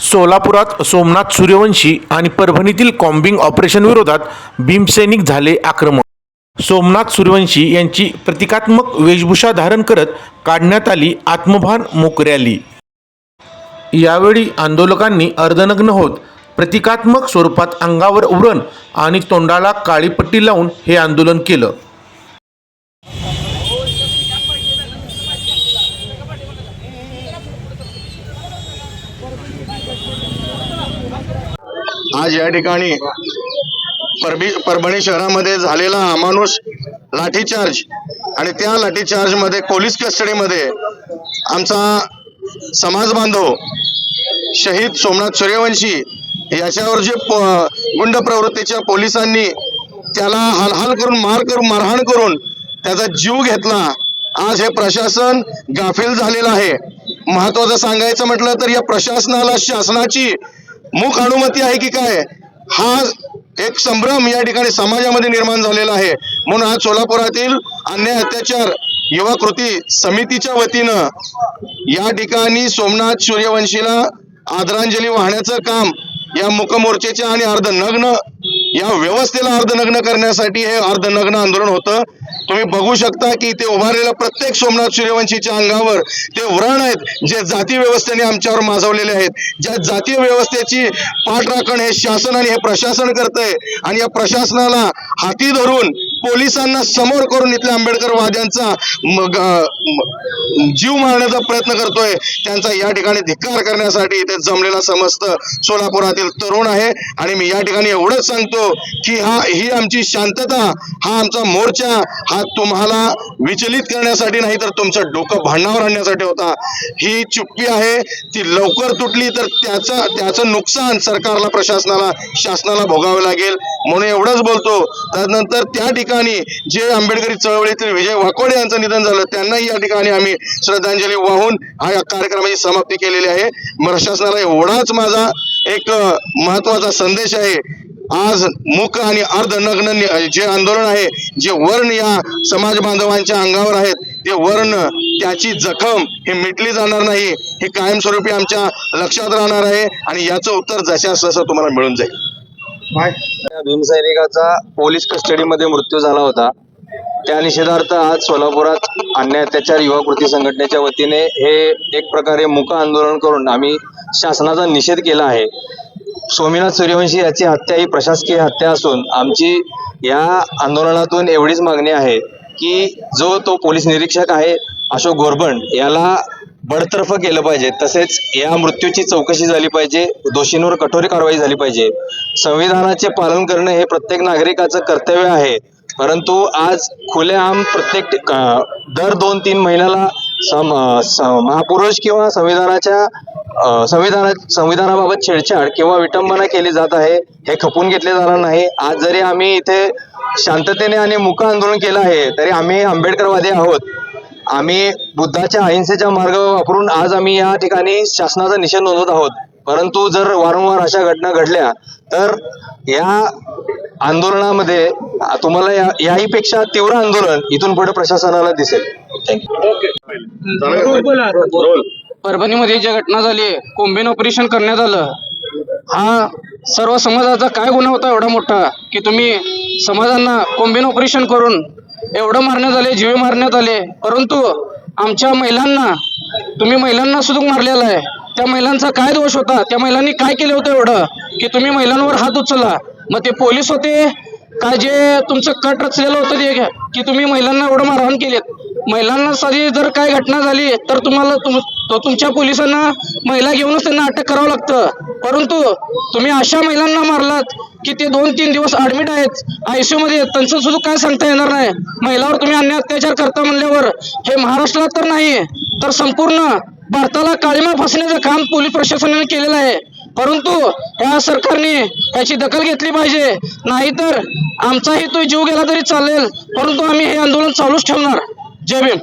सोलापुरात सोमनाथ सूर्यवंशी आणि परभणीतील combing operation विरोधात भीमसैनिक झाले आक्रमक. सोमनाथ सूर्यवंशी यांची प्रतिकात्मक वेशभूषा धारण करत काढण्यात आली आत्मभान मूक रॅली. यावेळी आंदोलकांनी अर्धनग्न होत प्रतिकात्मक स्वरूपात अंगावर उरण आणि तोंडाला काळी पट्टी लावून हे आंदोलन केलं. आज या ठिकाणी परबी परभणी शहरामध्ये झालेला अमानुष लाठीचार्ज आणि त्या लाठीचार्जमध्ये पोलीस कस्टडीमध्ये आमचा समाज बांधव शहीद सोमनाथ सूर्यवंशी याच्यावर जे गुंड प्रवृत्तीच्या पोलिसांनी त्याला हलहाल करून मार करून मारहाण करून त्याचा जीव घेतला. आज हे प्रशासन गाफील झालेलं आहे. महत्वाचं सांगायचं म्हटलं तर या प्रशासनाला शासनाची मूक अनुमती आहे की काय? हा एक संभ्रम या ठिकाणी समाजामध्ये निर्माण झालेला आहे. म्हणून आज सोलापुरातील अन्याय अत्याचार युवा कृती समितीच्या वतीनं या ठिकाणी सोमनाथ सूर्यवंशीला आदरांजली वाहण्याचं काम या मुकमोर्चेच्या आणि अर्धनग्न या व्यवस्थेला अर्धनग्न करण्यासाठी हे अर्धनग्न आंदोलन होतं. तुम्ही बघू शकता की इथे उभारलेल्या प्रत्येक सोमनाथ सूर्यवंशीच्या अंगावर ते व्रण आहेत जे जाती व्यवस्थेने आमच्यावर माजवलेले आहेत. ज्या जातीय व्यवस्थेची पाठराखण हे शासन आणि हे प्रशासन करतंय आणि या प्रशासनाला हाती धरून पोलिसांना समोर करून इथल्या आंबेडकर वाद्यांचा मग जीव मारण्याचा प्रयत्न करतोय. त्यांचा या ठिकाणी धिक्कार करण्यासाठी इथे जमलेला समस्त सोलापुरातील तरुण आहे. आणि मी या ठिकाणी एवढंच सांगतो की हा ही आमची शांतता हा आमचा मोर्चा हा तुम्हाला विचलित करण्यासाठी नाही तर तुमचं डोकं भांडणावर आणण्यासाठी होता. ही चुप्पी आहे ती लवकर तुटली तर त्याचं त्याचं नुकसान सरकारला प्रशासनाला शासनाला भोगावं लागेल. म्हणून एवढंच बोलतो. त्यानंतर त्या ठिकाणी जे आंबेडकरी चळवळीतील विजय वाकोडे यांचं निधन झालं त्यांनाही या ठिकाणी आम्ही श्रद्धांजली वाहून हा या कार्यक्रमाची समाप्ती केलेली आहे. प्रशासनाला एवढाच माझा एक महत्त्वाचा संदेश आहे. आज मुख आणि अर्ध नग्न जे आंदोलन आहे जे वर्ण या समाज बांधवांच्या अंगावर आहेत ते वर्ण त्याची जखम हे मिटली जाणार नाही हे कायमस्वरूपी आमच्या लक्षात राहणार आहे आणि याचं उत्तर जशा तसं तुम्हाला मिळून जाईल. भीमसैनिकाचा पोलीस कस्टडीमध्ये मृत्यू झाला होता. त्या निषेधार्थ आज सोलापुरात अन्याय अत्याचार युवा कृती संघटनेच्या वतीने हे एक प्रकारे मुका आंदोलन करून आम्ही शासनाचा निषेध केला आहे. स्वामीनाथ सूर्यवंशी याची हत्या ही प्रशासकीय हत्या असून आमची या आंदोलनातून एवढीच मागणी आहे की जो तो पोलीस निरीक्षक आहे अशोक गोरबण याला बडतर्फ केलं पाहिजे. तसेच या मृत्यूची चौकशी झाली पाहिजे. दोषींवर कठोर कारवाई झाली पाहिजे. संविधानाचे पालन करणं हे प्रत्येक नागरिकाचं कर्तव्य आहे. परंतु आज खुलेआम प्रत्येक दर दोन तीन महिन्याला सम महापुरुष किंवा संविधानाच्या संविधान संविधाना संविधानाबाबत छेडछाड किंवा विटंबना केली जात आहे हे खपून घेतले जाणार नाही. आज जरी आम्ही इथे शांततेने आणि मुक आंदोलन केलं आहे तरी आम्ही आंबेडकरवादी आहोत. आम्ही बुद्धाच्या अहिंसेचा मार्ग वापरून आज आम्ही या ठिकाणी शासनाचा निषेध नोंदवत आहोत. परंतु जर वारंवार अशा घटना घडल्या तर या आंदोलनामध्ये तुम्हाला या याही पेक्षा तीव्र आंदोलन इथून पुढे प्रशासनाला दिसेल. थँक्यू परभणीमध्ये जी घटना झाली कोंबीन ऑपरेशन करण्यात आलं. हा सर्व समाजाचा काय गुन्हा होता एवढा मोठा की तुम्ही समाजांना कोंबीन ऑपरेशन करून एवढं मारण्यात आले जीवे मारण्यात आले. परंतु आमच्या महिलांना तुम्ही महिलांना सुद्धा मारलेला आहे. त्या महिलांचा काय दोष होता? त्या महिलांनी काय केलं होतं एवढं? की तुम्ही महिलांवर हात उचलला मग ते पोलीस होते? काय जे तुमचं कट रचलेलं होतं ते की तुम्ही महिलांना एवढं मारहाण केलेत? महिलांना साधी जर काय घटना झाली तर तुम्हाला तुम तो तुमच्या पोलिसांना महिला घेऊनच त्यांना अटक करावं लागतं. परंतु तुम्ही अशा महिलांना मारलात की ते दोन तीन दिवस ऍडमिट आहेत आयसीयू मध्ये त्यांचं सुद्धा काय सांगता येणार नाही. महिलावर तुम्ही अन्य अत्याचार करता म्हणल्यावर हे महाराष्ट्रात तर नाही तर संपूर्ण भारताला काळीमा फसण्याचं काम पोलीस प्रशासनाने केलेलं आहे. परंतु ह्या सरकारने याची दखल घेतली पाहिजे. नाहीतर आमचाही तो जीव गेला तरी चालेल. परंतु आम्ही हे आंदोलन चालूच ठेवणार. जय भीम.